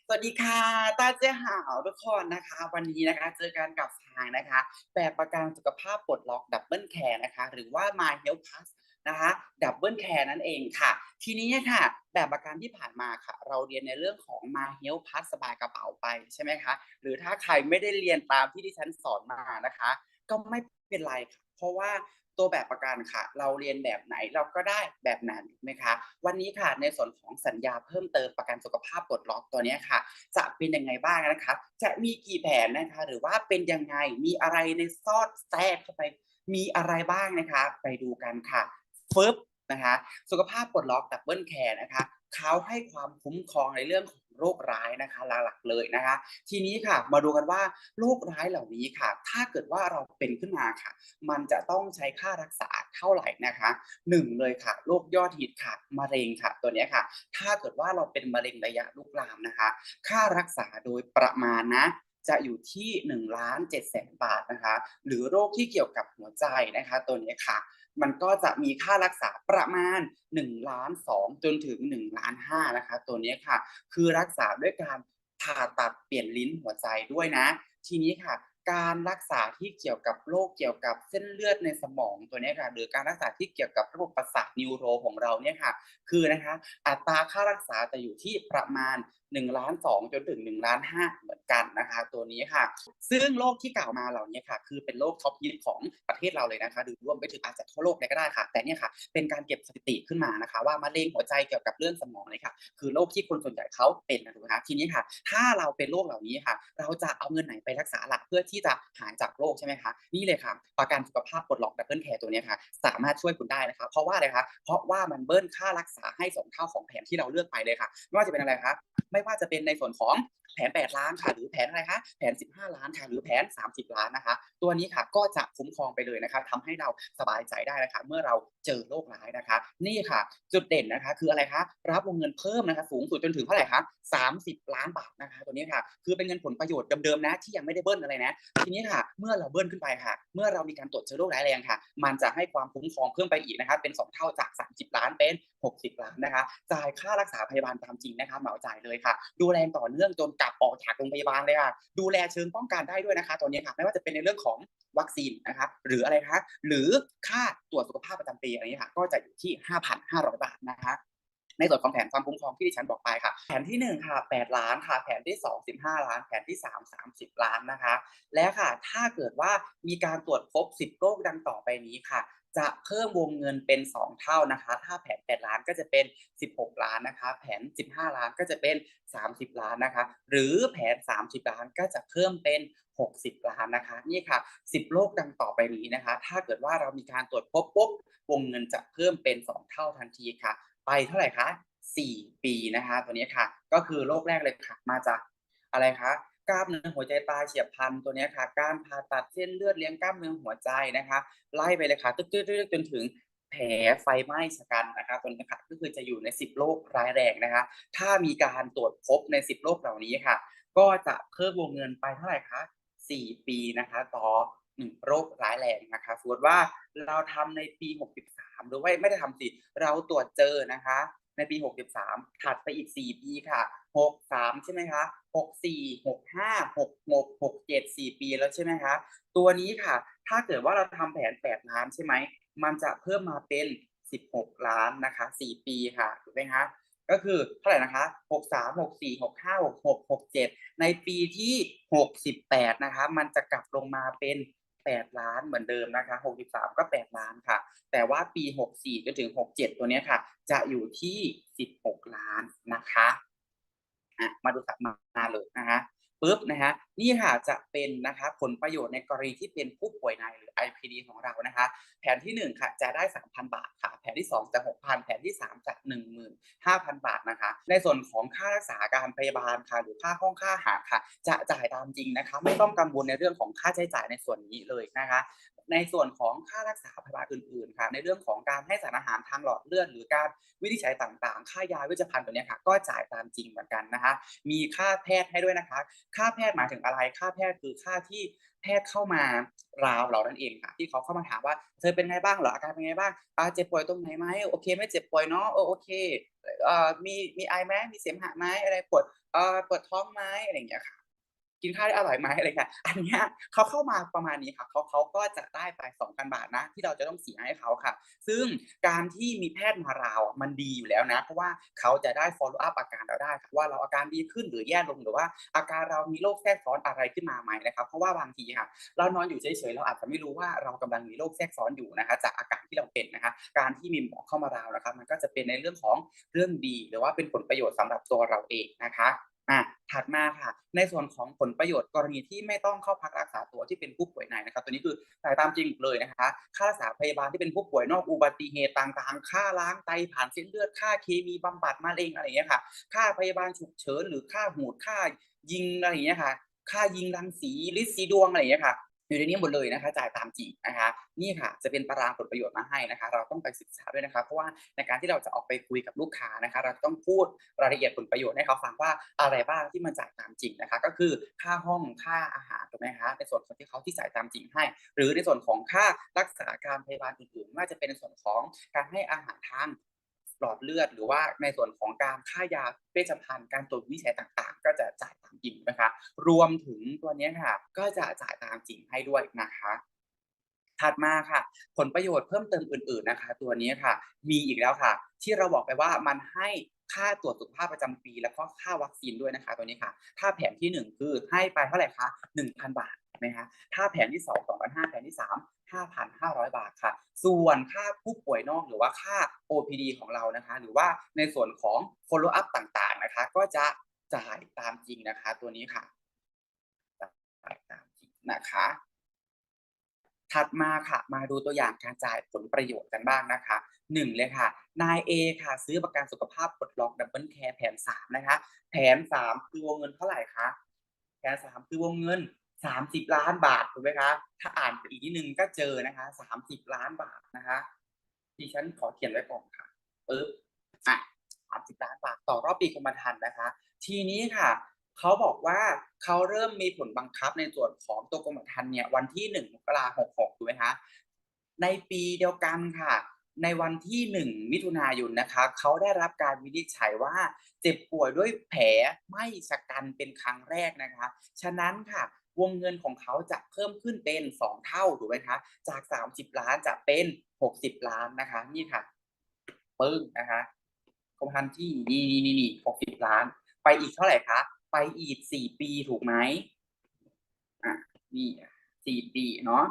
สวัสดีค่ะตาเจ๊หาวทุกคนนะคะ วันนี้นะคะเจอกันกับทางนะคะ แบบประกันสุขภาพปลดล็อกดับเบิลแคร์นะคะ หรือว่า My Health Plus นะคะดับเบิลแคร์นั่นเองค่ะ ทีนี้ค่ะ แบบประกันที่ผ่านมาค่ะ เราเรียนในเรื่องของ My Health Plus สบายกระเป๋าไปใช่ไหมคะ หรือถ้าใครไม่ได้เรียนตามที่ที่ฉันสอนมานะคะ ก็ไม่เป็นไรค่ะ เพราะว่า ตัวแบบประกันค่ะ เราเรียนแบบไหนเราก็ได้แบบนั้นถูกไหมคะวันนี้ค่ะในส่วนของสัญญาเพิ่มเติมประกันสุขภาพปลดล็อกตัวนี้ค่ะ จะเป็นยังไงบ้างนะคะ จะมีกี่แผนนะคะ หรือว่าเป็นยังไงมีอะไรในซอดแทรกเข้าไป มีอะไรบ้างนะคะ ไปดูกันค่ะฟึบนะคะ สุขภาพปลดล็อกดับเบิลแคร์นะคะเขาให้ความคุ้มครองในเรื่องของโรคร้ายนะคะหลักๆเลยนะคะ ทีนี้ค่ะมาดูกันว่าโรคร้ายเหล่านี้ค่ะ ถ้าเกิดว่าเราเป็นขึ้นมาค่ะ มันจะต้องใช้ค่ารักษาเท่าไหร่นะคะหนึ่งเลยค่ะโรคยอดฮิตค่ะมะเร็งค่ะ ตัวนี้ค่ะ ถ้าเกิดว่าเราเป็นมะเร็งระยะลุกลามนะคะ ค่ารักษาโดยประมาณนะจะอยู่ที่1ล้าน7แสนบาทนะคะ หรือโรคที่เกี่ยวกับหัวใจนะคะ ตัวนี้ค่ะ มันก็จะมีค่ารักษาประมาณ1ล้าน2จนถึง1ล้าน5นะคะ ตัวนี้ค่ะ คือรักษาด้วยการผ่าตัดเปลี่ยนลิ้นหัวใจด้วยนะ ทีนี้ค่ะ การรักษาที่เกี่ยวกับโรคเกี่ยวกับเส้นเลือดในสมองตัวนี้ค่ะ หรือการรักษาที่เกี่ยวกับระบบประสาทนิวโรของเราเนี่ยค่ะ คือนะคะ อัตราค่ารักษาจะอยู่ที่ประมาณ1ล้าน2จนถึง1ล้าน5เหม กันนะคะตัวนี้ค่ะ ซึ่งโรคที่กล่าวมาเหล่านี้ค่ะ คือเป็นโรคท็อปฮิตของประเทศเราเลยนะคะหรือรวมไปถึงอาจจะทั่วโลกเลยก็ได้ค่ะ แต่เนี่ยค่ะ เป็นการเก็บสถิติขึ้นมานะคะ ว่ามะเร็งหัวใจเกี่ยวกับเรื่องสมองเนี่ยค่ะ คือโรคที่คนส่วนใหญ่เขาเป็นนะถูกไหมคะทีนี้ค่ะ ถ้าเราเป็นโรคเหล่านี้ค่ะ เราจะเอาเงินไหนไปรักษาหลักเพื่อที่จะหายจากโรคใช่ไหมคะนี่เลยค่ะประกันสุขภาพปลดล็อกดับเบิลแคร์ตัวนี้ค่ะ สามารถช่วยคุณได้นะคะ เพราะว่าอะไรคะเพราะว่ามันเบิ้ลค่ารักษาให้สองเท่าของแผนที่เราเลือกไปเลยค่ะไม่ว่าจะเป็นอะไรคะไม่ว่าจะเป็นในส่วนของแผน8ล้านค่ะหรืือแผนอะไรคะแผน 15 ล้านค่ะหรือแผน 30 ล้านนะคะ ตัวนี้ค่ะก็จะคุ้มครองไปเลยนะคะทำให้เราสบายใจได้นะคะ เมื่อเราเจอโรคร้ายนะคะ นี่ค่ะ จุดเด่นนะคะ คืออะไรคะรับวงเงินเพิ่มนะคะ สูงสุดจนถึงเท่าไหร่คะ30 ล้านบาทนะคะ ตัวนี้ค่ะ คือเป็นเงินผลประโยชน์เดิมๆนะ ที่ยังไม่ได้เบิ้ลอะไรนะ ทีนี้ค่ะ เมื่อเราเบิ้ลขึ้นไปค่ะ เมื่อเรามีการตรวจเชื้อโรคร้ายแรงค่ะ มันจะให้ความคุ้มครองเพิ่มไปอีกนะคะเป็น 2 เท่าจาก 30 ล้านเป็น 60 ล้านนะคะ จ่ายค่ารักษาพยาบาลตามจริงนะคะเหมาจ่ายเลยค่ะ ดูแลต่อเนื่องจนกลับออกจากโรงพยาบาลเลยค่ะ ดูแลเชิงป้องกันได้ด้วยนะคะตัวนี้ค่ะไม่ว่าจะเป็นในเรื่องของวัคซีนนะคะหรืออะไรคะหรือค่าตรวจสุขภาพประจำปีอะไรนี้ค่ะ ก็จะอยู่ที่ 5,500 บาทนะคะในส่วนของแผนความคุ้มครองที่ดิฉันบอกไปค่ะ แผนที่ 1 ค่ะ 8 ล้านค่ะ แผนที่ 2 15 ล้าน แผนที่ 3 30 ล้านนะคะ และค่ะ ถ้าเกิดว่ามีการตรวจพบ 10 โรคดังต่อไปนี้ค่ะ จะเพิ่มวงเงินเป็น 2 เท่านะคะ ถ้าแผน 8 ล้านก็จะเป็น 16 ล้านนะคะ แผน 15 ล้านก็จะเป็น 30 ล้านนะคะ หรือแผน 30 ล้านก็จะเพิ่มเป็น 60 ล้านนะคะ นี่ค่ะ 10 โรคดังต่อไปนี้นะคะ ถ้าเกิดว่าเรามีการตรวจพบปุ๊บวงเงินจะเพิ่มเป็น 2 เท่าทันทีค่ะ ไปเท่าไหร่คะ 4 ปีนะคะ ตัวนี้ค่ะ ก็คือโรคแรกเลยค่ะ มาจากอะไรคะ กล้ามเนื้อหัวใจตายเฉียบพลันตัวนี้ค่ะ การผ่าตัดเส้นเลือดเลี้ยงกล้ามเนื้อหัวใจนะคะ ไล่ไปเลยค่ะตึ๊ดๆจนถึงแผลไฟไหม้ชะกันนะคะตัวนี้ค่ะก็คือจะอยู่ใน 10 โรคร้ายแรงนะคะ ถ้ามีการตรวจพบใน 10 โรคเหล่านี้ค่ะ ก็จะเพิ่มวงเงินไปเท่าไหร่คะ4 ปีนะคะ ต่อ1โรคร้ายแรงนะคะสมมติว่าเราทำในปี 63 หรือว่าไม่ได้ทำสิ เราตรวจเจอนะคะ ในปี 63 ถัดไปอีก 4 ปีค่ะ 63 ใช่ไหมคะ 64 65 66 67 4ปีแล้วใช่ไหมคะ ตัวนี้ค่ะ ถ้าเกิดว่าเราทำแผน8ล้านใช่ไหม มันจะเพิ่มมาเป็น16ล้านนะคะ4ปีค่ะถูกไหมคะก็คือเท่าไหร่นะคะ63 64 65 66 67ในปีที่68นะคะ มันจะกลับลงมาเป็น8ล้านเหมือนเดิมนะคะ63ก็8ล้านค่ะ แต่ว่าปี64จนถึง67ตัวนี้ค่ะ จะอยู่ที่16ล้านนะคะ อะมาดูถัดมาเลยนะคะปุ๊บนะคะนี่ค่ะจะเป็นนะคะผลประโยชน์ในกรณีที่เป็นผู้ป่วยในหรือ IPD ของเรานะคะ แผนที่1ค่ะจะได้ 3,000 บาทค่ะ แผนที่ 2 จะ 6,000 แผนที่ 3 จะ 15,000 บาทนะคะ ในส่วนของค่ารักษาการพยาบาลค่ะ หรือค่าห้องค่าอาหารค่ะ จะจ่ายตามจริงนะคะ ไม่ต้องกังวลในเรื่องของค่าใช้จ่ายในส่วนนี้เลยนะคะ ในส่วนของค่ารักษาพยาบาลอื่นๆค่ะในเรื่องของการให้สารอาหารทางหลอดเลือดหรือการวินิจฉัยต่างๆ ค่ายาเวชภัณฑ์ตัวนี้ค่ะ ก็จ่ายตามจริงเหมือนกันนะคะ มีค่าแพทย์ให้ด้วยนะคะ ค่าแพทย์หมายถึงอะไร ค่าแพทย์คือค่าที่แพทย์เข้ามาราวเรานั่นเองค่ะที่เขาเข้ามาถามว่าเธอเป็นไงบ้างเหรออาการเป็นไงบ้างอาเจ็บป่วยตรงไหนไหมโอเค ไม่เจ็บป่วยเนาะโอเคเอ่อมีมีไอไหมมีเสมหะไหมอะไรปวดเอ่อปวดท้องไหมอะไรอย่างเงี้ยค่ะ กินข้าวได้อร่อยไหมอะไรค่ะอันเนี้ยเขาเข้ามาประมาณนี้ค่ะเขาเขาก็จะได้ไป2,000บาทนะ ที่เราจะต้องเสียให้เขาค่ะ ซึ่งการที่มีแพทย์มาราวมันดีอยู่แล้วนะ เพราะว่าเขาจะได้ follow up อาการเราได้ค่ะว่าเราอาการดีขึ้นหรือแย่ลงหรือว่า อาการเรามีโรคแทรกซ้อนอะไรขึ้นมาไหมนะครับ เพราะว่าบางทีค่ะเรานอนอยู่เฉยๆเราอาจจะไม่รู้ว่าเรากำลังมีโรคแทรกซ้อนอยู่นะคะ จากอาการที่เราเป็นนะคะ การที่มีหมอเข้ามาราวนะครับ มันก็จะเป็นในเรื่องของเรื่องดี หรือว่าเป็นผลประโยชน์สำหรับตัวเราเองนะคะ อะถัดมาค่ะ ในส่วนของผลประโยชน์กรณีที่ไม่ต้องเข้าพักรักษาตัวที่เป็นผู้ป่วยในนะครับ ตัวนี้คือจ่ายตามจริงเลยนะคะค่ารักษาพยาบาลที่เป็นผู้ป่วยนอกอุบัติเหตุต่างๆ ค่าล้างไตผ่านเส้นเลือดค่าเคมีบำบัดมะเร็งอะไรอย่างเงี้ยค่ะ ค่าพยาบาลฉุกเฉินหรือค่าหูดค่ายิงอะไรอย่างเงี้ยค่ะ ค่ายิงรังสีฤทธิ์สีดวงอะไรอย่างเงี้ยค่ะ อยู่ในนี้หมดเลยนะคะ จ่ายตามจริงนะคะ นี่ค่ะจะเป็นตารางผลประโยชน์มาให้นะคะ เราต้องไปศึกษาด้วยนะคะ เพราะว่าในการที่เราจะออกไปคุยกับลูกค้านะคะ เราต้องพูดรายละเอียดผลประโยชน์ให้เขาฟังว่าอะไรบ้างที่มันจ่ายตามจริงนะคะ ก็คือค่าห้องค่าอาหารถูกไหมคะในส่วนของที่เขาที่จ่ายตามจริงให้ หรือในส่วนของค่ารักษาการพยาบาลอื่นๆไม่ว่าจะเป็นในส่วนของการให้อาหารทาง หลอดเลือด หรือว่าในส่วนของการค่ายาเวชภัณฑ์การตรวจวิจัยต่างๆ ก็จะจ่ายตามจริงนะคะ รวมถึงตัวนี้ค่ะ ก็จะจ่ายตามจริงให้ด้วยนะคะถัดมาค่ะ ผลประโยชน์เพิ่มเติมอื่น ๆนะคะ ตัวนี้ค่ะ มีอีกแล้วค่ะ ที่เราบอกไปว่ามันให้ค่าตรวจสุขภาพประจำปี แล้วก็ค่าวัคซีนด้วยนะคะ ตัวนี้ค่ะถ้าแผนที่ 1 คือให้ไปเท่าไหร่คะ1,000 บาท ไหมคะถ้าแผนที่2 2,500แผนที่3 5,500บาทค่ะ ส่วนค่าผู้ป่วยนอกหรือว่าค่า OPD ของเรานะคะ หรือว่าในส่วนของ follow up ต่างๆนะคะ ก็จะจ่ายตามจริงนะคะ ตัวนี้ค่ะจ่ายตามจริงนะคะถัดมาค่ะ มาดูตัวอย่างการจ่ายผลประโยชน์กันบ้างนะคะ1เลยค่ะ นายเอค่ะ ซื้อประกันสุขภาพปลดล็อกดับเบิลแคร์แผน3นะคะ แผน3คือวงเงินเท่าไหร่คะ แผน3คือวงเงิน 30ล้านบาทถูกไหมคะ ถ้าอ่านไปอีกนิดนึงก็เจอนะคะ30ล้านบาทนะคะดิฉันขอเขียนไว้ก่อนค่ะปึ๊บอะ30ล้านบาทต่อรอบปีกรมธรรม์นะคะ ทีนี้ค่ะเขาบอกว่าเขาเริ่มมีผลบังคับในส่วนของตัวกรมธรรม์เนี่ยวันที่1มกราคม66ถูกไหมคะในปีเดียวกันค่ะ ในวันที่ 1 มิถุนายนนะคะเขาได้รับการวินิจฉัยว่าเจ็บป่วยด้วยแผลไม่ชะกันเป็นครั้งแรกนะคะ ฉะนั้นค่ะ วงเงินของเขาจะเพิ่มขึ้นเป็น 2 เท่าถูกไหมคะจาก 30 ล้านจะเป็น 60 ล้านนะคะ นี่ค่ะปึ้งนะคะกรมธรรม์ที่นี่นี่นี่นี่60ล้าน ไปอีกเท่าไหร่คะไปอีก4ปีถูกไหมอะนี่4ปีเนาะ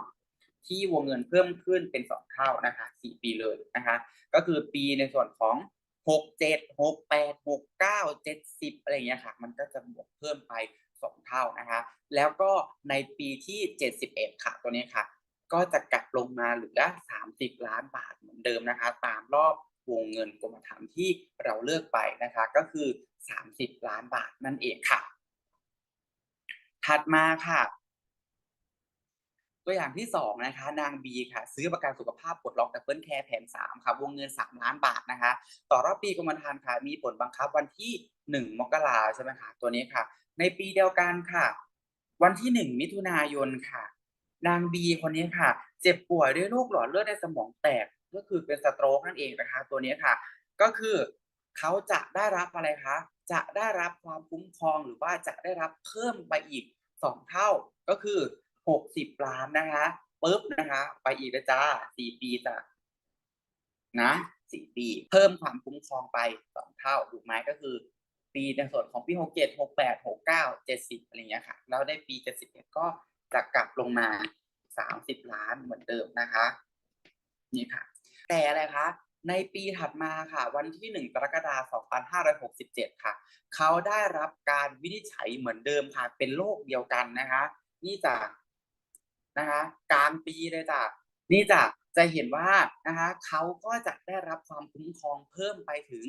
ที่วงเงินเพิ่มขึ้นเป็น2เท่านะคะ4ปีเลยนะคะ ก็คือปีในส่วนของ 67 68 69 70อะไรอย่างเงี้ยค่ะมันก็จะบวกเพิ่มไป2เท่านะคะ แล้วก็ในปีที่71ค่ะตัวนี้ค่ะ ก็จะกลับลงมาเหลือ30ล้านบาทเหมือนเดิมนะคะ ตามรอบวงเงินกรมธรรม์ที่เราเลือกไปนะคะ ก็คือ30ล้านบาทนั่นเองค่ะ ถัดมาค่ะ ตัวอย่างที่2นะคะนางบีค่ะ ซื้อประกันสุขภาพปลดล็อกดับเบิลแคร์แผน3ค่ะวงเงิน 3 ล้านบาทนะคะ ต่อรอบปีกรมธรรม์ค่ะ มีผลบังคับวันที่ 1 มกราใช่ไหมคะตัวนี้ค่ะ ในปีเดียวกันค่ะ วันที่ 1 มิถุนายนค่ะ นางบีคนนี้ค่ะ เจ็บป่วยด้วยโรคหลอดเลือดในสมองแตกก็คือเป็นสโตรกนั่นเองนะคะ ตัวนี้ค่ะ ก็คือเขาจะได้รับอะไรคะจะได้รับความคุ้มครองหรือว่าจะได้รับเพิ่มไปอีก 2 เท่าก็คือ 60ล้านนะคะปึ๊บนะคะ ไปอีกนะจ๊ะ4ปีจ้ะนะ4ปี เพิ่มความคุ้มครองไป2เท่าถูกไหมก็คือ ปีในส่วนของปี67 68 69 70อะไรอย่างเงี้ยค่ะ แล้วได้ปี71ก็จะกลับลงมา30ล้านเหมือนเดิมนะคะ นี่ค่ะ แต่อะไรคะในปีถัดมาค่ะ วันที่ 1 กรกฎาคม 2567 ค่ะ เขาได้รับการวินิจฉัยเหมือนเดิมค่ะ เป็นโรคเดียวกันนะคะ นี่จ้ะ นะคะ กลางปีเลยจ้ะนี่จ้ะจะเห็นว่านะคะเขาก็จะได้รับความคุ้มครองเพิ่มไปถึง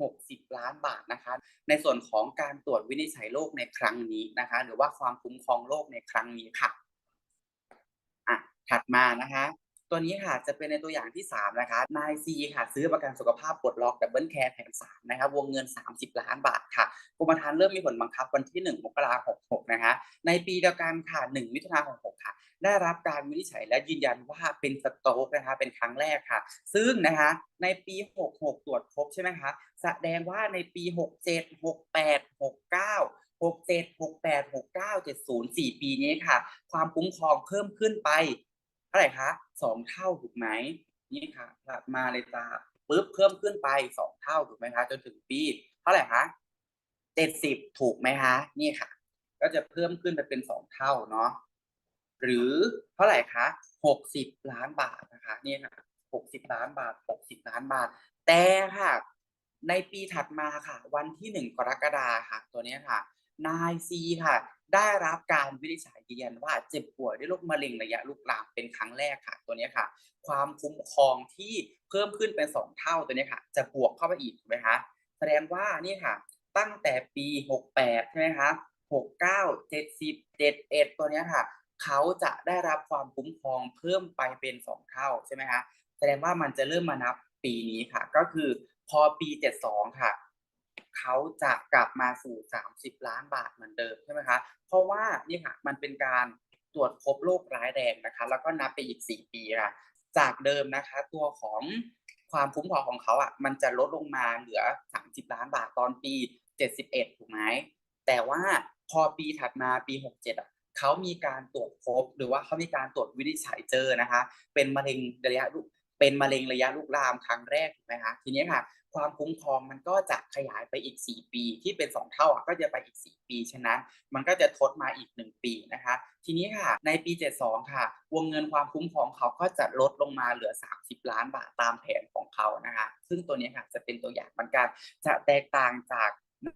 60 ล้านบาทนะคะ ในส่วนของการตรวจวินิจฉัยโรคในครั้งนี้นะคะ หรือว่าความคุ้มครองโรคในครั้งนี้ค่ะอะถัดมานะคะ ตัวนี้ค่ะจะเป็นในตัวอย่างที่ 3 นะคะ นายซีค่ะซื้อประกันสุขภาพปลดล็อกดับเบิลแคร์แผน3นะคะวงเงิน 30 ล้านบาทค่ะกรมธรรม์เริ่มมีผลบังคับวันที่ 1 มกราคม 66 นะคะ ในปีเดียวกันค่ะ 1 มิถุนายน 66 ค่ะ ได้รับการวินิจฉัยและยืนยันว่าเป็นสโตรกนะคะ เป็นครั้งแรกค่ะ ซึ่งนะคะในปี 66 ตรวจพบใช่ไหมคะ แสดงว่าในปี 67 68 69 67 68 69 70 4 ปีนี้ค่ะ ความคุ้มครองเพิ่มขึ้นไป ท่าไหร่คะสองเท่าถูกไหมนี่ค่ะถัดมาเลยจ้าปุ๊บเพิ่มขึ้นไปสองเท่าถูกไหมคะจนถึงปี เท่าไหร่คะเจ็ดสิบถูกไหมคะนี่ค่ะ ก็จะเพิ่มขึ้นไปเป็นสองเท่าเนาะหรือเท่าไหร่คะหกสิบล้านบาทนะคะนี่ค่ะหกสิบล้านบาทหกสิบล้านบาท แต่ค่ะ ในปีถัดมาค่ะ วันที่หนึ่งกรกฎาค่ะ ตัวนี้ค่ะ นายซีค่ะ ได้รับการวินิจฉัยยืนยันว่าเจ็บป่วยด้วยโรคมะเร็งระยะลุกลามเป็นครั้งแรกค่ะตัวนี้ค่ะ ความคุ้มครองที่เพิ่มขึ้นเป็นสองเท่าตัวนี้ค่ะ จะบวกเข้าไปอีกถูกไหมคะแสดงว่านี่ค่ะ ตั้งแต่ปีหกแปดใช่ไหมคะหกเก้าเจ็ดสิบเจ็ดเอ็ดตัวนี้ค่ะ เขาจะได้รับความคุ้มครองเพิ่มไปเป็นสองเท่าใช่ไหมคะแสดงว่ามันจะเริ่มมานับปีนี้ค่ะ ก็คือพอปีเจ็ดสองค่ะ เขาจะกลับมาสู่ 30 ล้านบาทเหมือนเดิมใช่ไหมคะเพราะว่านี่ค่ะมันเป็นการตรวจพบโรคร้ายแรงนะคะ แล้วก็นับไปอีก 4 ปีค่ะจากเดิมนะคะ ตัวของความคุ้มครองของเขาอะมันจะลดลงมาเหลือ 30 ล้านบาทตอนปี 71 ถูกไหมแต่ว่าพอปีถัดมาปี 67อะเขามีการตรวจพบหรือว่าเขามีการตรวจวินิจฉัยเจอนะคะ เป็นมะเร็งระยะเป็นมะเร็งระยะลุกลามครั้งแรกถูกไหมคะทีนี้ค่ะ ความคุ้มครองมันก็จะขยายไปอีก 4 ปี ที่เป็น 2 เท่าก็จะไปอีก 4 ปี ฉะนั้น มันก็จะทดมาอีก 1 ปีนะคะ ทีนี้ค่ะ ในปี 72 ค่ะ วงเงินความคุ้มครองเขาก็จะลดลงมาเหลือ 30 ล้านบาทตามแผนของเขานะคะ ซึ่งตัวนี้ค่ะจะเป็นตัวอย่างเหมือนกันจะแตกต่างจาก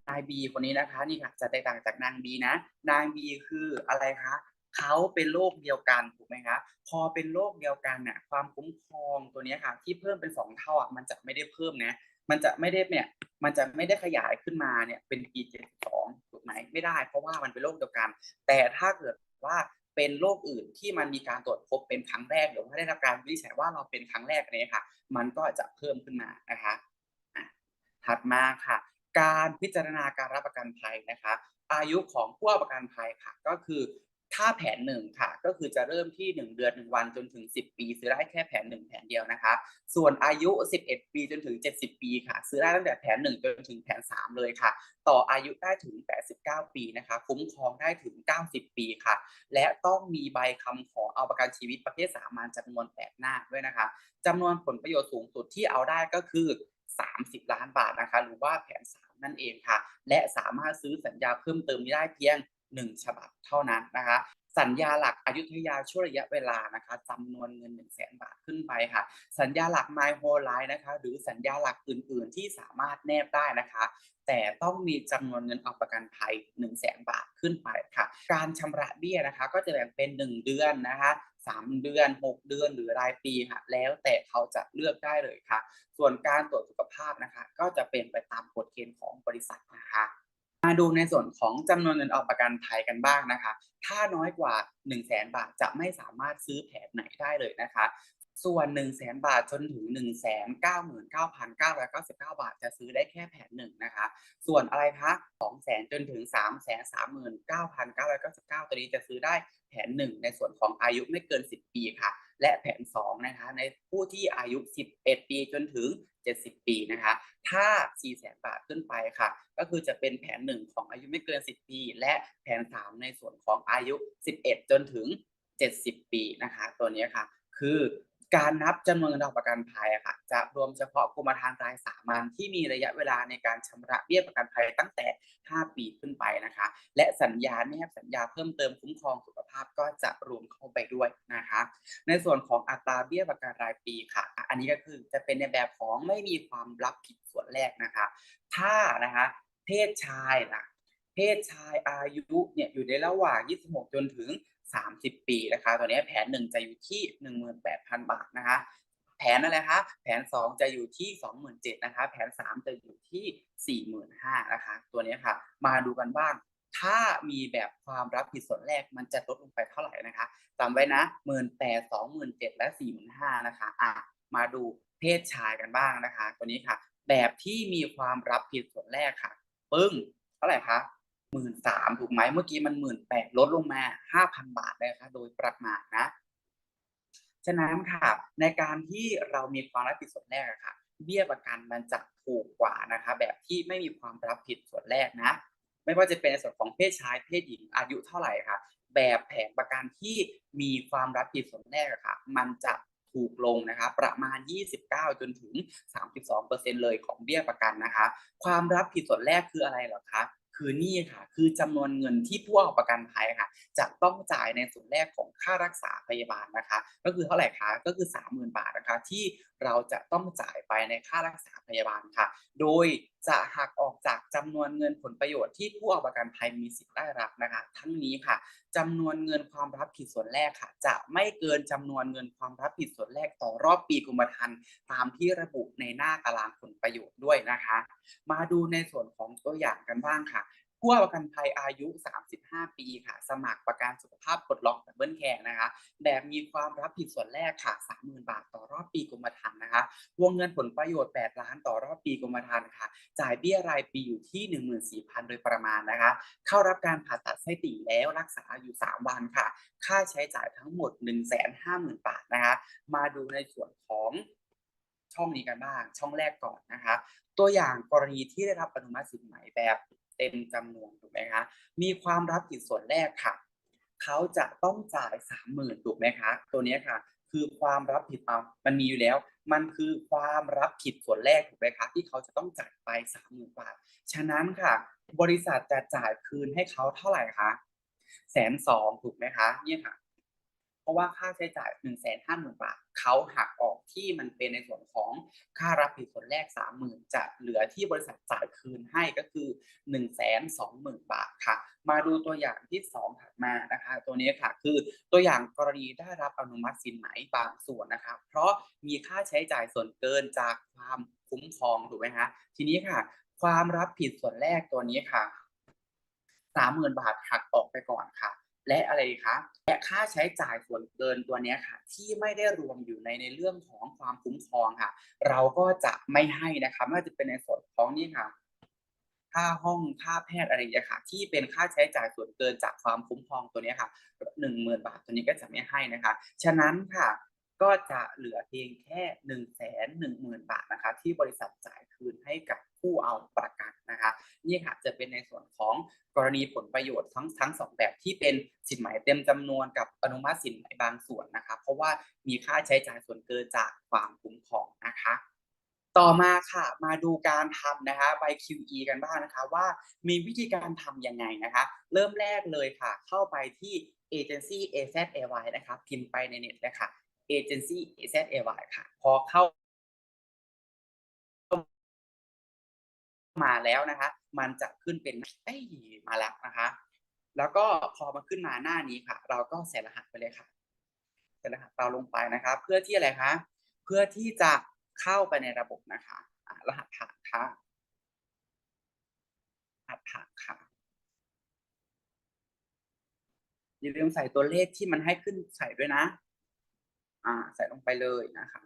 นายบีคนนี้นะคะนี่ค่ะจะแตกต่างจากนางบีนะ นางบีคืออะไรคะเขาเป็นโรคเดียวกันถูกไหมคะพอเป็นโรคเดียวกันน่ะความคุ้มครองตัวนี้ค่ะ ที่เพิ่มเป็น 2 เท่าอะมันจะไม่ได้เพิ่มนะ มันจะไม่ได้เนี่ยมันจะไม่ได้ขยายขึ้นมาเนี่ยเป็นปี72 ถูกไหมไม่ได้ เพราะว่ามันเป็นโรคเดียวกัน แต่ถ้าเกิดว่าเป็นโรคอื่นที่มันมีการตรวจพบเป็นครั้งแรกหรือว่าได้รับการวินิจฉัยว่าเราเป็นครั้งแรกเนี่ยค่ะ มันก็จะเพิ่มขึ้นมานะคะถัดมาค่ะ การพิจารณาการรับประกันภัยนะคะ อายุของผู้ประกันภัยค่ะ ก็คือ ถ้าแผนหนึ่งค่ะ ก็คือจะเริ่มที่ 1 เดือน 1 วันจนถึง 10 ปี ซื้อได้แค่แผน 1 แผนเดียวนะคะ ส่วนอายุ 11 ปีจนถึง 70 ปีค่ะ ซื้อได้ตั้งแต่แผน 1 จนถึงแผน 3 เลยค่ะ ต่ออายุได้ถึง 89 ปีนะคะ คุ้มครองได้ถึง 90 ปีค่ะ และต้องมีใบคำขอเอาประกันชีวิตประเภทสามัญจำนวน 8 หน้าด้วยนะคะจำนวนผลประโยชน์สูงสุดที่เอาได้ก็คือ 30 ล้านบาทนะคะ หรือว่าแผน 3 นั่นเองค่ะ และสามารถซื้อสัญญาเพิ่มเติมได้เพียง 1 ฉบับเท่านั้นนะคะ สัญญาหลักอายุธยาช่วงระยะเวลานะคะจำนวนเงิน 1 0 0 0 0แสนบาทขึ้นไปค่ะ สัญญาหลัก My Whole Life นะคะ หรือสัญญาหลักอื่น ๆ ที่สามารถแนบได้นะคะ แต่ต้องมีจำนวนเงินเอาประกันภัย 1 0 0 0 0แสนบาทขึ้นไปค่ะ การชำระเบี้ยนะคะ ก็จะแบ่งเป็น 1 เดือนนะคะ3เดือน 6 เดือนหรือรายปีค่ะแล้วแต่เขาจะเลือกได้เลยค่ะ ส่วนการตรวจสุขภาพนะคะ ก็จะเป็นไปตามกฎเกณฑ์ของบริษัทนะคะ มาดูในส่วนของจำนวนเงินออกประกันภัยกันบ้างนะคะ ถ้าน้อยกว่า 1 0 0 0 0แบาทจะไม่สามารถซื้อแผนไหนได้เลยนะคะ ส่วน 1 0 0 0 0 0บาทจนถึง 1 9 9 9 9 9 บาท จะซื้อได้แค่แผนหนึ่งนะคะ ส่วนอะไรคะ2 0 0 0 0 0จนถึง 3 3 9 9 9 9 ตัวนี้จะซื้อได้แผนหนึ่งในส่วนของอายุไม่เกิน 10 ปีค่ะ และแผน 2 นะคะ ในผู้ที่อายุ 11 ปีจนถึง 70 ปีนะคะ ถ้า 4 0 0แสนบาทขึ้นไปค่ะ ก็คือจะเป็นแผน 1 ของอายุไม่เกิน 10 ปี และแผน 3 ในส่วนของอายุ 11 จนถึง 70 ปีนะคะ ตัวนี้ค่ะ คือ การนับจำนวนเงินออกประกันภัยอะค่ะ จะรวมเฉพาะกรมธรรม์รายสามัญที่มีระยะเวลาในการชำระเบี้ยประกันภัยตั้งแต่ 5 ปีขึ้นไปนะคะ และสัญญาแนบสัญญาเพิ่มเติมคุ้มครองสุขภาพก็จะรวมเข้าไปด้วยนะคะ ในส่วนของอัตราเบี้ยประกันรายปีค่ะ อันนี้ก็คือจะเป็นในแบบของไม่มีความรับผิดส่วนแรกนะคะ ถ้านะคะเพศชายนะเพศชายอายุเนี่ยอยู่ในระหว่าง 26 จนถึง 30 ปีนะคะตัวนี้แผน 1 จะอยู่ที่ 18,000 บาทนะคะ แผนอะไรคะแผน 2 จะอยู่ที่27,000นะคะ แผน 3 จะอยู่ที่ 45,000นะคะ ตัวนี้ค่ะ มาดูกันบ้าง ถ้ามีแบบความรับผิดส่วนแรกมันจะลดลงไปเท่าไหร่นะคะจำไว้นะหมื่นแปดสองหมื่นเจ็ดและสี่หมื่นห้านะคะอะมาดูเพศชายกันบ้างนะคะ ตัวนี้ค่ะ แบบที่มีความรับผิดส่วนแรกค่ะ ปึ้ง เท่าไหร่คะ หมื่นสามถูกไหมเมื่อกี้มันหมื่นแปดลดลงมาห้าพันบาทเลยค่ะโดยประมาณนะ ฉะนั้นค่ะในการที่เรามีความรับผิดส่วนแรกอะค่ะ เบี้ยประกันมันจะถูกกว่านะคะ แบบที่ไม่มีความรับผิดส่วนแรกนะ ไม่ว่าจะเป็นในส่วนของเพศชายเพศหญิงอายุเท่าไหร่ค่ะ แบบแผนประกันที่มีความรับผิดส่วนแรกอะค่ะ มันจะถูกลงนะคะ ประมาณ 29 จนถึง 32%เลยของเบี้ยประกันนะคะ ความรับผิดส่วนแรกคืออะไรหรอคะ คือนี่ค่ะ คือจำนวนเงินที่ผู้เอาประกันภัยค่ะ จะต้องจ่ายในส่วนแรกของค่ารักษาพยาบาลนะคะ ก็คือเท่าไหร่คะก็คือ 30,000 บาทนะคะที่เราจะต้องจ่ายไปในค่ารักษาพยาบาลค่ะ โดยจะหักออกจากจำนวนเงินผลประโยชน์ที่ผู้เอาประกันภัยมีสิทธิ์ได้รับนะคะ ทั้งนี้ค่ะจำนวนเงินความรับผิดส่วนแรกค่ะ จะไม่เกินจำนวนเงินความรับผิดส่วนแรกต่อรอบปีกรมธรรม์ตามที่ระบุในหน้าตารางผลประโยชน์ด้วยนะคะ มาดูในส่วนของตัวอย่างกันบ้างค่ะ ผู้ประกันภัยอายุ 35 ปีค่ะ สมัครประกันสุขภาพปลดล็อกดับเบิลแคร์นะคะ แบบมีความรับผิดส่วนแรกค่ะ 30,000 บาทต่อรอบปีกรมธรรม์นะคะ วงเงินผลประโยชน์ 8 ล้านต่อรอบปีกรมธรรม์ค่ะ จ่ายเบี้ยรายปีอยู่ที่ 14,000 โดยประมาณนะคะ เข้ารับการผ่าตัดไส้ติ่งแล้วรักษาอยู่ 3 วันค่ะ ค่าใช้จ่ายทั้งหมด 150,000 บาทนะคะ มาดูในส่วนของช่องนี้กันบ้าง ช่องแรกก่อนนะคะ ตัวอย่างกรณีที่ได้รับอนุมัติสินไหมแบบ เต็มจำนวนถูกไหมคะ มีความรับผิดส่วนแรกค่ะ เขาจะต้องจ่ายสามหมื่นถูกไหมคะ ตัวนี้ค่ะ คือความรับผิดเอามันมีอยู่แล้ว มันคือความรับผิดส่วนแรกถูกไหมคะ ที่เขาจะต้องจ่ายไปสามหมื่นบาท ฉะนั้นค่ะ บริษัทจะจ่ายคืนให้เขาเท่าไหร่คะแสนสองถูกไหมคะ เนี่ยค่ะ ราะว่าค่าใช้จ่าย1นึ่งแสนห้าหมื่นบาทเขาหักออกที่มันเป็นในส่วนของค่ารับผิดส่วนแรกสามหมื่นจะเหลือที่บริษัทจ่ายคืนให้ก็คือ1นึ่งแสนสองหมื่นบาทค่ะ มาดูตัวอย่างที่สองถัดมานะคะ ตัวนี้ค่ะคือตัวอย่างกรณีได้รับอนุมัติสินไหมบางส่วนนะคะเพราะมีค่าใช้จ่ายส่วนเกินจากความคุ้มครองถูกไหมคะทีนี้ค่ะ ความรับผิดส่วนแรกตัวนี้ค่ะสามหมื่นบาทหักออกไปก่อนค่ะ และอะไรคะและค่าใช้จ่ายส่วนเกินตัวนี้ค่ะ ที่ไม่ได้รวมอยู่ในในเรื่องของความคุ้มครองค่ะ เราก็จะไม่ให้นะคะไม่ว่าจะเป็นในส่วนของนี่ค่ะค่าห้องค่าแพทย์อะไรอย่างเงี้ยค่ะที่เป็นค่าใช้จ่ายส่วนเกินจากความคุ้มครองตัวนี้ค่ะหนึ่งหมื่นบาทตัวนี้ก็จะไม่ให้นะคะ ฉะนั้นค่ะ ก็จะเหลือเพียงแค่หนึ่งแสนหนึ่งหมื่นบาทนะคะที่บริษัทจ่ายคืนให้กับผู้เอาประกันนะคะนี่ค่ะจะเป็นในส่วนของกรณีผลประโยชน์ทั้งทั้งสองแบบที่เป็นสินไหมเต็มจำนวนกับอนุมัติสินไหมบางส่วนนะคะเพราะว่ามีค่าใช้จ่ายส่วนเกินจากความคุ้มครองนะคะต่อมาค่ะมาดูการทำนะคะใบ QE กันบ้างนะคะว่ามีวิธีการทำยังไงนะคะเริ่มแรกเลยค่ะ เข้าไปที่ agency AZAY นะคะพิมพ์ไปในเน็ตเลยค่ะ agency AZAY ค่ะ พอเข้ามาแล้วนะคะ มันจะขึ้นเป็นเอ้ยมาแล้วนะคะ แล้วก็พอมาขึ้นมาหน้านี้ค่ะ เราก็ใส่รหัสไปเลยค่ะใส่รหัสเราลงไปนะคะเพื่อที่อะไรคะ เพื่อที่จะเข้าไปในระบบนะคะรหัสผ่านค่ะรหัสผ่านค่ะอย่าลืมใส่ตัวเลขที่มันให้ขึ้นใส่ด้วยนะ อ่าใส่ลงไปเลยนะคะ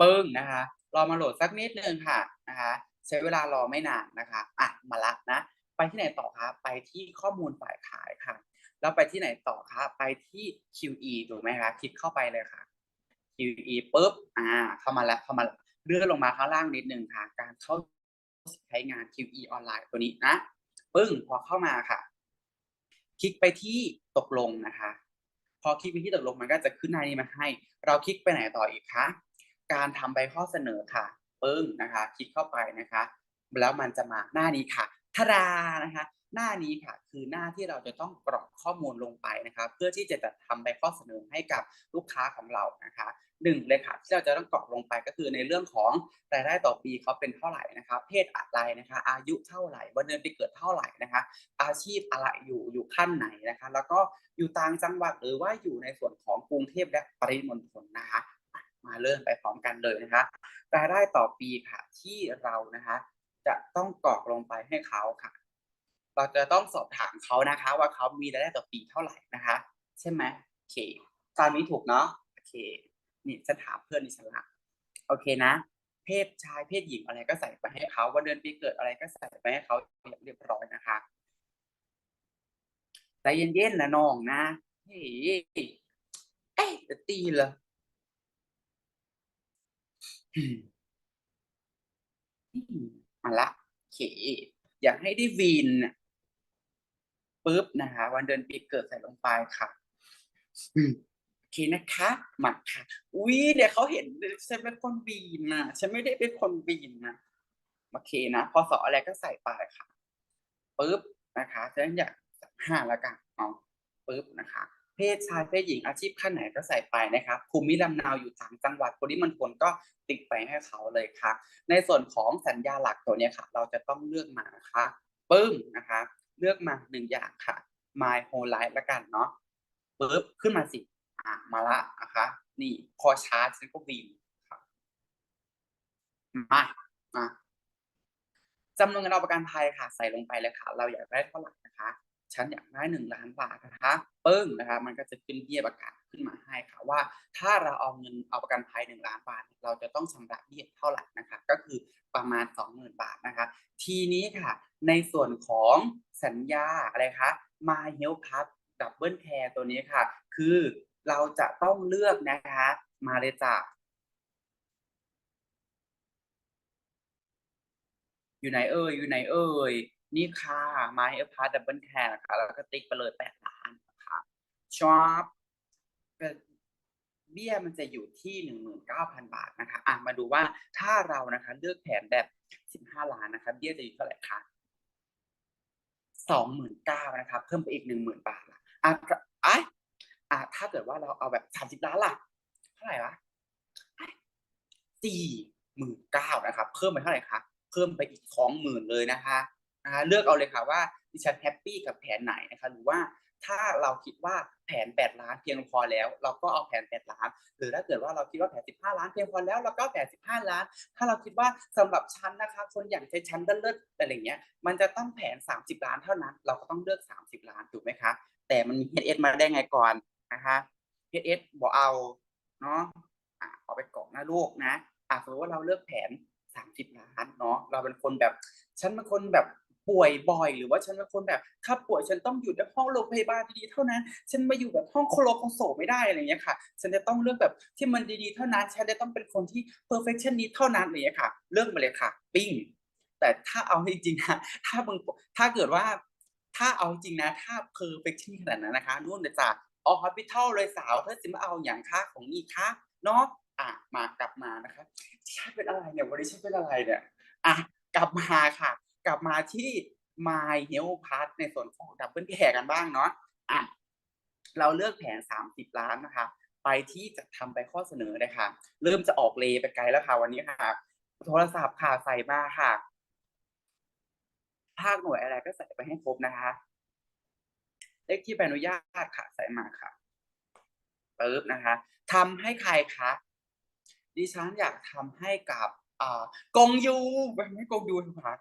ปึ้งนะคะรอมาโหลดสักนิดนึงค่ะนะคะ ใช้เวลารอไม่นานนะคะอะมาละนะ ไปที่ไหนต่อคะไปที่ข้อมูลฝ่ายขายค่ะ แล้วไปที่ไหนต่อคะไปที่ QE ถูกไหมคะคลิกเข้าไปเลยค่ะ QE ปุ๊บอ่าเข้ามาแล้วเข้ามาเลื่อนลงมาข้างล่างนิดนึงค่ะ การเข้าใช้งาน QE ออนไลน์ตัวนี้นะ ปึ้งพอเข้ามาค่ะ คลิกไปที่ตกลงนะคะ พอคลิกไปที่ตกลงมันก็จะขึ้นหน้านี้มาให้ เราคลิกไปไหนต่ออีกคะการทำใบข้อเสนอค่ะปึ้งนะคะ คลิกเข้าไปนะคะ แล้วมันจะมาหน้านี้ค่ะทาดานะคะ หน้านี้ค่ะคือหน้าที่เราจะต้องกรอกข้อมูลลงไปนะคะ เพื่อที่จะจัดทำใบข้อเสนอให้กับลูกค้าของเรานะคะ หนึ่งเลยค่ะที่เราจะต้องกรอกลงไปก็คือในเรื่องของรายได้ต่อปีเขาเป็นเท่าไหร่นะคะเพศอะไรนะคะ อายุเท่าไหร่วันเดือนปีเกิดเท่าไหร่นะคะ อาชีพอะไรอยู่อยู่ขั้นไหนนะคะ แล้วก็อยู่ต่างจังหวัดหรือว่าอยู่ในส่วนของกรุงเทพและปริมณฑลนะคะมาเริ่มไปพร้อมกันเลยนะคะรายได้ต่อปีค่ะที่เรานะคะ จะต้องกรอกลงไปให้เขาค่ะ เราจะต้องสอบถามเขานะคะ ว่าเขามีรายได้ต่อปีเท่าไหร่นะคะ ใช่ไหมโอเคตามนี้ถูกเนาะโอเค นี่ฉันถามเพื่อนดิฉันละโอเคนะ เพศชายเพศหญิงอะไรก็ใส่ไปให้เขาวันเดือนปีเกิดอะไรก็ใส่ไปให้เขาเรียบร้อยนะคะใจเย็นๆนะน้องนะเฮ้ยเอ๊ะจะตีเหรอมาละโอเคอยากให้ได้วีนปุ๊บนะคะ วันเดือนปีเกิดใส่ลงไปค่ะ เคนะคะหมาค่ะ อุ้ยเดี๋ยวเขาเห็นฉันเป็นคนวีนนะฉันไม่ได้เป็นคนวีนนะโอเคนะพอสออะไรก็ใส่ไปค่ะปุ๊บนะคะฉันอยากห้าละกันเอาะปุ๊บนะคะ เพศชายเพศหญิงอาชีพขั้นไหนก็ใส่ไปนะครับภูมิลำเนาอยู่ต่างจังหวัดปริมณฑลก็ติ๊กไปให้เขาเลยค่ะ ในส่วนของสัญญาหลักตัวนี้ค่ะ เราจะต้องเลือกมานะคะปึ้มนะคะ เลือกมาหนึ่งอย่างค่ะ my whole life ละกันเนาะปึ๊บขึ้นมาสิ อะมาละนะคะนี่พอชาร์จฉันก็วินค่ะมามาจำนวนเงินเอาประกันภัยค่ะ ใส่ลงไปเลยค่ะ เราอยากได้เท่าไหร่นะคะฉันอยากได้หนึ่งล้านบาทนะคะปึ้งนะคะ มันก็จะขึ้นเบี้ยประกันขึ้นมาให้ค่ะว่า ถ้าเราเอาเงินเอาประกันภัยหนึ่งล้านบาท เราจะต้องชำระเบี้ยเท่าไหร่นะคะ ก็คือประมาณสองหมื่นบาทนะคะ ทีนี้ค่ะ ในส่วนของสัญญาอะไรคะ My Health Plus Double Care ตัวนี้ค่ะ คือ เราจะต้องเลือกนะคะ มาเลยจ้ะอยู่ไหนเอ่ยอยู่ไหนเอ่ยนี่ค่ะ My Health Plus Double Care นะคะแล้วก็ติ๊กไปเลยแปดล้านนะคะชอปเบี้ยมันจะอยู่ที่หนึ่งหมื่นเก้าพันบาทนะคะอะมาดูว่าถ้าเรานะคะเลือกแผนแบบสิบห้าล้านนะคะเบี้ยจะอยู่เท่าไหร่คะสองหมื่นเก้านะคะเพิ่มไปอีกหนึ่งหมื่นบาทละอะอะ อะถ้าเกิดว่าเราเอาแบบสามสิบล้านล่ะ เท่าไหร่ละสี่หมื่นเก้านะครับ เพิ่มไปเท่าไหร่คะ เพิ่มไปอีกสองหมื่นเลยนะคะนะคะเลือกเอาเลยค่ะว่าดิฉันแฮปปี้กับแผนไหนนะคะหรือว่าถ้าเราคิดว่าแผน 8 ล้านเพียงพอแล้ว เราก็เอาแผน 8 ล้าน หรือถ้าเกิดว่าเราคิดว่าแผน 15 ล้านเพียงพอแล้วเราก็แผน 15 ล้าน ถ้าเราคิดว่าสำหรับชั้นนะคะ คนอย่างใช้ชั้นเลิศๆอะไรเงี้ย มันจะต้องแผน 30 ล้านเท่านั้น เราก็ต้องเลือก 30 ล้านถูกไหมคะ แต่มันมี HS มาได้ไงก่อน นะคะ HS บอกเอาเนาะอะเอาไปก่อนนะลูกนะอะสมมติว่าเราเลือกแผน30ล้านเนาะเราเป็นคนแบบ ฉันเป็นคนแบบป่วยบ่อย หรือว่าฉันเป็นคนแบบถ้าป่วยฉันต้องอยู่ในห้องโรงพยาบาลดีๆเท่านั้น ฉันมาอยู่แบบห้องโคโลโคโซไม่ได้อะไรอย่างเงี้ยค่ะ ฉันจะต้องเลือกแบบที่มันดีๆเท่านั้น ฉันจะต้องเป็นคนที่ perfectionist เท่านั้นอะไรอย่างเงี้ยค่ะ เลือกมาเลยค่ะ ปิ้ง แต่ถ้าเอาจริงๆนะถ้ามึงถ้าเกิดว่า ถ้าเอาจริงนะ ถ้า perfectionist ขนาดนั้นนะคะนู่นเลยจ้ะ ออ hospital เลยสาวเธอจะมาเอาอย่างค่าของนี่คะเนาะอะมากลับมานะคะฉันเป็นอะไรเนี่ยวันนี้ฉันเป็นอะไรเนี่ยอะกลับมาค่ะ กลับมาที่ My Health Pass ในส่วนของ Double Care กันบ้างเนาะอะเราเลือกแผน 30 ล้านนะคะ ไปที่จะทำไปข้อเสนอเลยค่ะ เริ่มจะออกเลไปไกลแล้วค่ะวันนี้ค่ะ โทรศัพท์ค่ะใส่มาค่ะ ภาคหน่วยอะไรก็ใส่ไปให้ครบนะคะ เลขที่ใบอนุญาตค่ะใส่มาค่ะปึ๊บนะคะทำให้ใครคะดิฉันอยากทำให้กับอ่ากงยูไม่กงยูค่ะ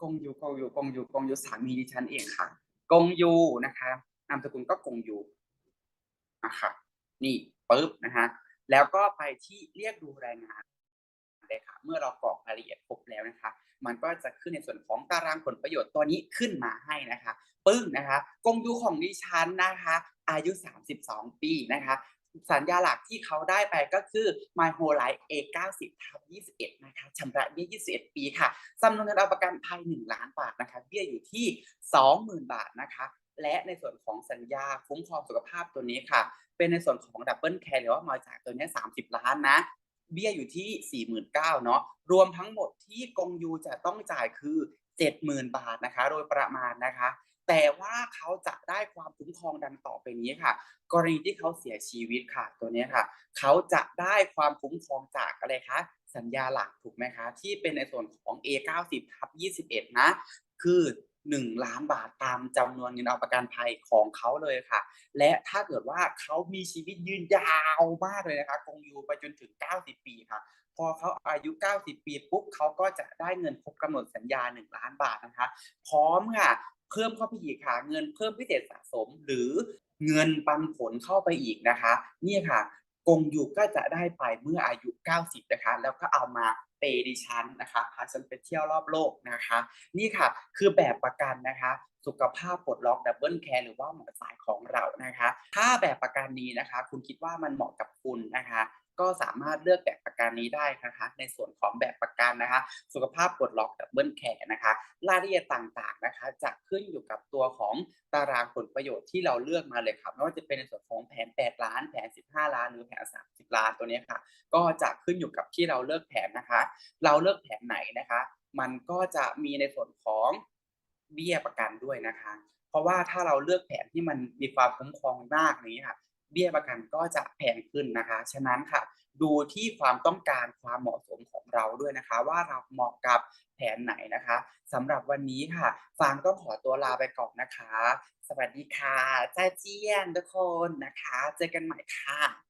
กงยูกงยูกงยูกงยูสามีดิฉันเองค่ะ กงยูนะคะนามสกุลก็กงยูนะคะนี่ปึ๊บนะคะแล้วก็ไปที่เรียกดูรายงาน เลยค่ะ เมื่อเรากรอกรายละเอียดครบแล้วนะคะ มันก็จะขึ้นในส่วนของตารางผลประโยชน์ตัวนี้ขึ้นมาให้นะคะ ปึ้งนะคะกงยูของดิฉันนะคะ อายุ 32 ปีนะคะสัญญาหลักที่เขาได้ไปก็คือ My Whole Life A 90ทับ21 นะคะชำระเบี้ย 21 ปีค่ะจำนวนเงินเอาประกันภัย 1 ล้านบาทนะคะ เบี้ยอยู่ที่ 20,000 บาทนะคะ และในส่วนของสัญญาคุ้มครองสุขภาพตัวนี้ค่ะ เป็นในส่วนของดับเบิลแคร์หรือว่ามาจากตัวนี้ 30 ล้านนะ เบี้ยอยู่ที่ 49,000เนาะรวมทั้งหมดที่กงยูจะต้องจ่ายคือ 70,000 บาทนะคะ โดยประมาณนะคะ แต่ว่าเขาจะได้ความคุ้มครองดังต่อไปนี้ค่ะ กรณีที่เขาเสียชีวิตค่ะตัวนี้ค่ะ เขาจะได้ความคุ้มครองจากอะไรคะสัญญาหลักถูกไหมคะ ที่เป็นในส่วนของ A 90 ทับ21 นะ คือ 1,000,000บาทตามจำนวนเงินเอาประกันภัยของเขาเลยค่ะ และถ้าเกิดว่าเขามีชีวิตยืนยาวมากเลยนะคะคงอยู่ไปจนถึง 90 ปีค่ะ พอเขาอายุ 90 ปีปุ๊บเขาก็จะได้เงินครบกำหนดสัญญา1,000,000บาทนะคะ พร้อมค่ะ เพิ่มเข้าไปอีกค่ะ เงินเพิ่มพิเศษสะสมหรือเงินปันผลเข้าไปอีกนะคะเนี่ยค่ะกงยูก็จะได้ไปเมื่ออายุ 90 นะคะ แล้วก็เอามา ย์ดิฉันนะคะพาฉันไปเที่ยวรอบโลกนะคะ นี่ค่ะคือแบบประกันนะคะสุขภาพปลดล็อกดับเบิลแคร์หรือว่าหมอสายของเรานะคะ ถ้าแบบประกันนี้นะคะ คุณคิดว่ามันเหมาะกับคุณนะคะ ก็สามารถเลือกแบบประกันนี้ได้นะคะในส่วนของแบบประกันนะคะ สุขภาพปลดล็อกดับเบิลแคร์นะคะรายละเอียดต่างๆนะคะ จะขึ้นอยู่กับตัวของตารางผลประโยชน์ที่เราเลือกมาเลยครับไม่ว่าจะเป็นในส่วนของแผน 8 ล้าน แผน 15 ล้าน หรือแผน 30 ล้านตัวนี้ค่ะ ก็จะขึ้นอยู่กับที่เราเลือกแผนนะคะ เราเลือกแผนไหนนะคะ มันก็จะมีในส่วนของเบี้ยประกันด้วยนะคะ เพราะว่าถ้าเราเลือกแผนที่มันมีความคุ้มครองมากอย่างงี้ค่ะ เบี้ยประกันก็จะแพงขึ้นนะคะ ฉะนั้นค่ะ ดูที่ความต้องการความเหมาะสมของเราด้วยนะคะ ว่าเราเหมาะกับแผนไหนนะคะสำหรับวันนี้ค่ะ ฟางต้องขอตัวลาไปก่อนนะคะ สวัสดีค่ะจ้าเจียนทุกคนนะคะ เจอกันใหม่ค่ะ